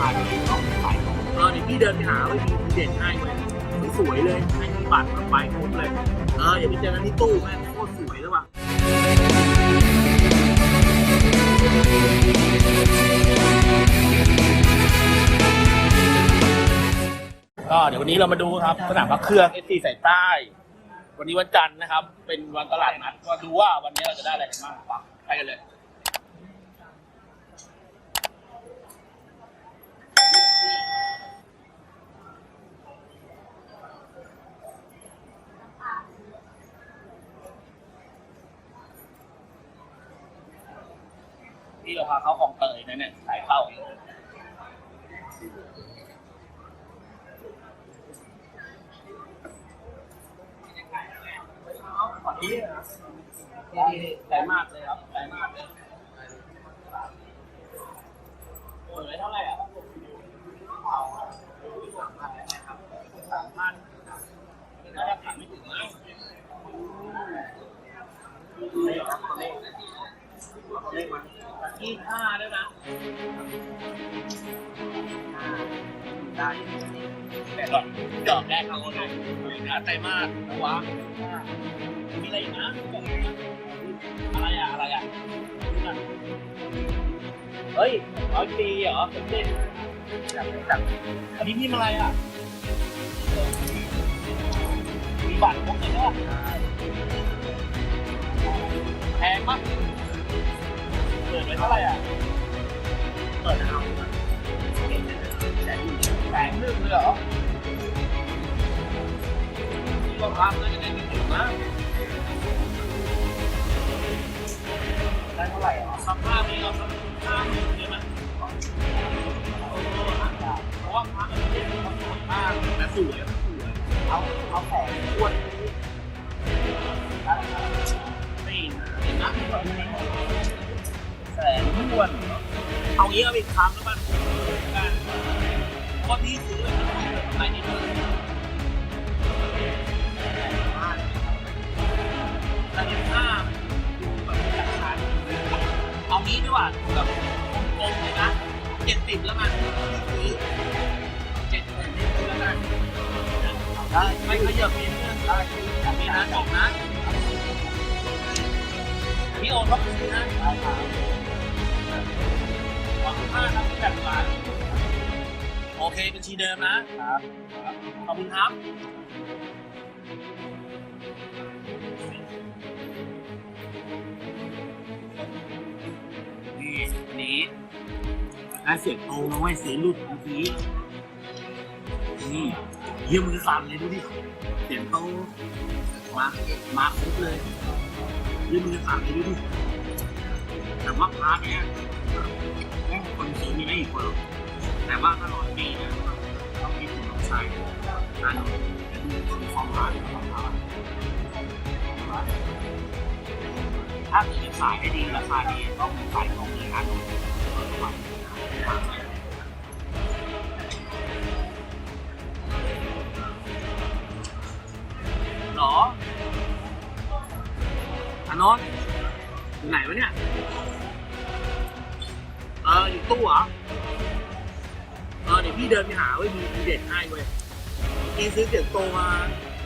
ขายไม่ดีราคาดีต้องขายของเออเดี๋ยวพี่เดินไปหาไว้มีทีเด็ดให้เลยสวยๆเลยให้มีบัตรมาไปครบเลยเออเดี๋ยวไปเจอกันที่ตู้แม่งโคตรสวยเลยว่ะก็เดี๋ยววันนี้เรามาดูครับสนามพระเครื่องเอสซีสายใต้ วันนี้วันจันทร์นะครับ เป็นวันตลาดนัดก็ดูว่าวันนี้เราจะได้อะไรกันบ้างไปกันเลย ที่เราพาเข้าคลองเตยนะเนี่ยสายเข้าขอที่นะนี่ๆใจมากเลยครับใจมากเลยเปิดไว้เท่าไหร่อะสามพันนะครับสามพันน่าจะขายไม่ถึงนะนี่ครับตัวเลขเลขมัน ยี่ห้าด้วยนะได้แต่ก่อนดอกแรกเขาเลยนะใจมากนะวะมีอะไรอีกนะอะไรอะอะไรอะเฮ้ยร้อยปีเหรอเป็นเล่นจับจับอันนี้พี่มาอะไรอะมีบัตรครบเลยนะแพงปะเปิดไปเท่าไหร่อะ เปิดเอาแสนหนึ่งเลยเหรอที่ว่าพักน่าจะได้ถึงนะได้เท่าไหร่อะสักห้าปีเราสักห้าหมื่นได้ไหมเพราะว่าพระมันเป็นของสวยมากและสวยสวยเอาเอาแผงอ้วน เอางี้เอาไปทำแล้วมันกันเพราะพี่ซื้อแบบอะไรนิดนึงแต่ในภาพเอางี้ดีกว่าแบบกลมๆเลยนะเจ็ดสิบแล้วกันซื้อเจ็ดสิบแล้วกันได้ไม่ขยับมีเพื่อนได้มีนะจบนะพี่โอนเขาซื้อนะ อบคุณมากครับที่แบ่งปันโอเคบัญชีเดิมนะครับ ขอบคุณครับนี่อันนี้ได้เสียงโตมาไว้เสียงหลุดเมื่อกี้นี่เยี่ยมมือสั่นเลยดูดิเสียงโตมามาครบเลยเยี่ยมมือสั่นเลยดูดิแต่ว่าพาร์ทเนี้ย แม่งคนซื้อมีไม่กี่คนหรอกแต่ว่าถ้าร้อยปีนะต้องมีคนต้องใช้อันนี้เป็นคนฟ้องร้านของเขาถ้าเกิดสายได้ดีราคาดีต้องขายตรงเลยนะหร ซื้อเสียงโตมา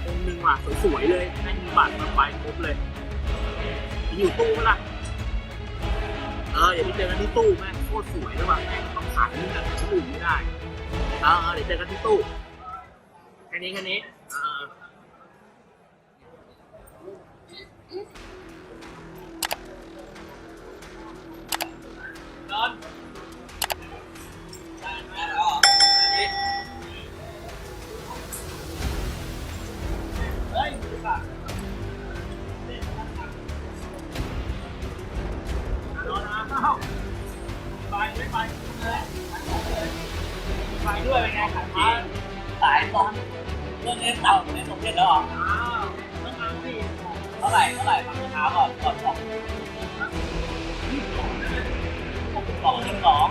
องค์หนึ่งว่ะสวยๆเลยให้มีบัตรมาไปครบเลยอยู่ตู้มั้ยล่ะเออเดี๋ยวไปเจอกันที่ตู้แม่งโคตรสวยเลยว่ะแม่งต้องขายนี่แหละที่อื่นไม่ได้เออเดี๋ยวเจอกันที่ตู้แค่นี้แค่นี้ ไปไม่ไปเลยไปด้วยเป็นไงขันมาสายตอนเรื่องเล่นเต่าเล่นสมเด็จแล้วเหรออ้าวต้องเอาสิเท่าไหร่เท่าไหร่ฟังราคาก่อนก่อนบอกสองหนึ่งสอง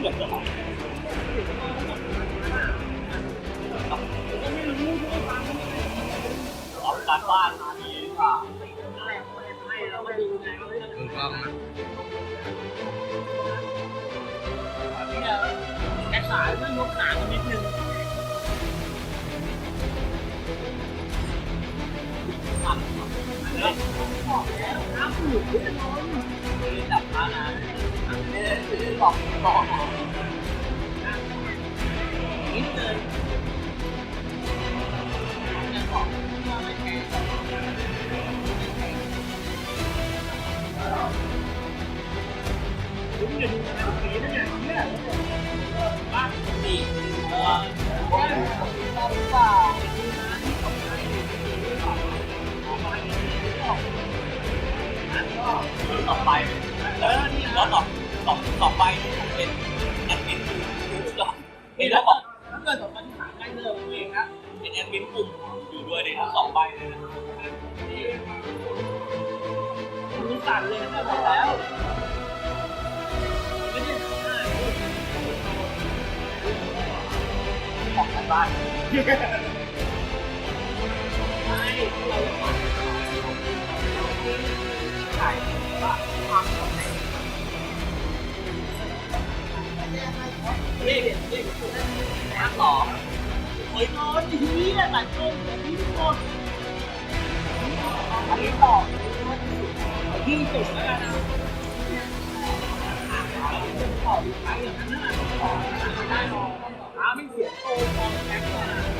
เกือบจะออกออกการบ้านมาดีกว่าให้ เรามาดูไงว่าเรื่องถูกต้องนะเขาเรื่องยกขากันนิดนึงตัดแล้วบอกแล้วน้ำหลุดแน่นอนเลยจับขานะไม่ได้ไม่ได้บอกบอก ต่อไปเออนี่แล้วต่อต่อต่อไปเป็นแอดมินดูต่อเห็นแล้วกถ้าเกิดต่อปัญหาได้เริ่มเองนะเป็นแอดมินกลุ่มอยู่ด้วยในทั้งสองใบเลยนะมือสั่นเลยนะแล้วไม่ได้ของกันบ้าน ว่าความสำเร็จเรียกเรียกเรียกแล้วต่อโอ้ยนอนทีนี้ตัดโจมที่หมดอันนี้ต่อที่สุดแล้วกันนะต่อดีไปอย่างนั้นน่ะต่อได้หรอไม่เสียโตมองแข็งเลย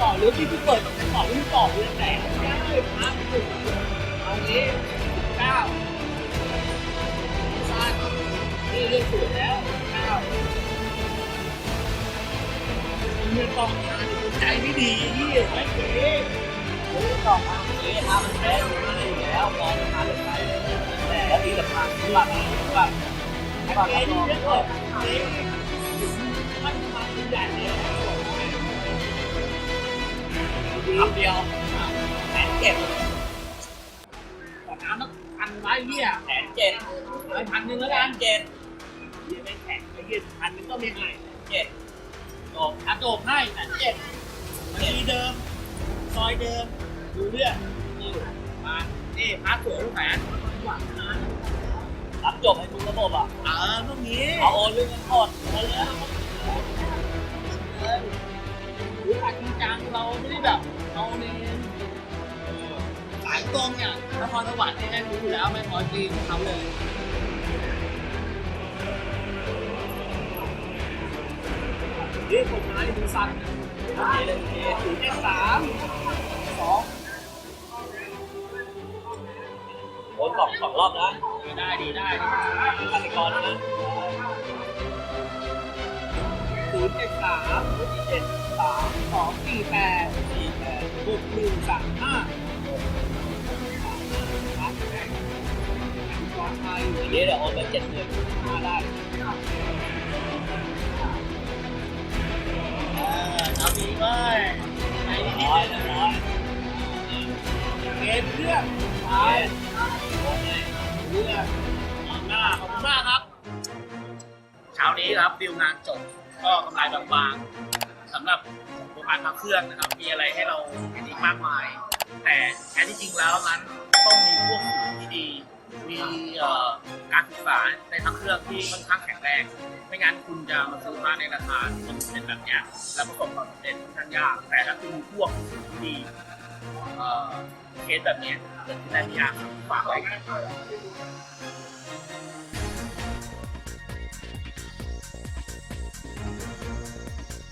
ต่อหรือที่คุณเปิดจะต่อหรือต่อเรื่องแต่ไม่ได้ครับเอางี้เก้าสั้นนี่เรื่องสวยแล้วข้าวเงินกองงานใจไม่ดีนี่ไม่เก๋เฮ้ยกองมาเก๋ทำมันแพ้มาเลยแล้วมองมาเลยไปแต่แล้วที่สำคัญคือว่าคือว่าเก๋นี่เยอะเลยเก๋มันมาใหญ่เลย คำเดียวแสนเจ็ดก่อนน้ำต้องพันไว้เนี่ยแสนเจ็ดไปพันหนึ่งแล้วกันเจ็ดยี่ไม่แข็งไปยืดพันหนึ่งก็ไม่ให้เจ็ดโจบอาโจบให้แต่เจ็ดมันดีเดิม ซอยเดิม ดูเรื่องนี่มานี่พาร์ทสวยทุกแผนหวังนะรับจบให้ทุกระบบอะเออพวกนี้เอาโอนเรื่องกันหมดเอาเลยเลย หรือตัดจริงจังเราไม่ได้แบบเอาเน้นสายตรงเนี่ยนครสวรรค์เนี่ยรู้อยู่แล้วไม่พอจริงเขาเลยนี่ผมมาดูสั่นโอเคเลยโอเคศูนย์เจ็ดสามสองโอนสองสองรอบนะได้ดีได้ดีกสิกรนะศูนย์เจ็ดสามเจ็ด สามสองสี่แปดสี่แปดหกหนึ่งสามห้าครับปลอดภัยทีนี้เดี๋ยวโอนไปเจ็ดหมื่นมาได้เออทำดีเว้ยใจดีร้อยนะร้อยเกมเรื่องไปโอนไงเรื่องหน้าขอบคุณมากครับ เช้านี้ครับดิวงานจบก็กำไรบางๆ สำหรับโรงพยาบาลพระเครื่องนะครับ มีอะไรให้เราเห็นอีกมากมาย แต่แท้ที่จริงแล้วนั้นต้องมีพวกศูนย์ที่ดี มีการศึกษาในพระเครื่องที่ค่อนข้างแข็งแรงไม่งั้นคุณจะมาซื้อพระในราคาที่มันเป็นแบบเนี้ยแล้วประสบความสำเร็จค่อนข้างยาก แต่ถ้าคุณมีพวกศูนย์ที่ดีเคสแบบเนี้ยเกิดขึ้นได้ยากฝากไว้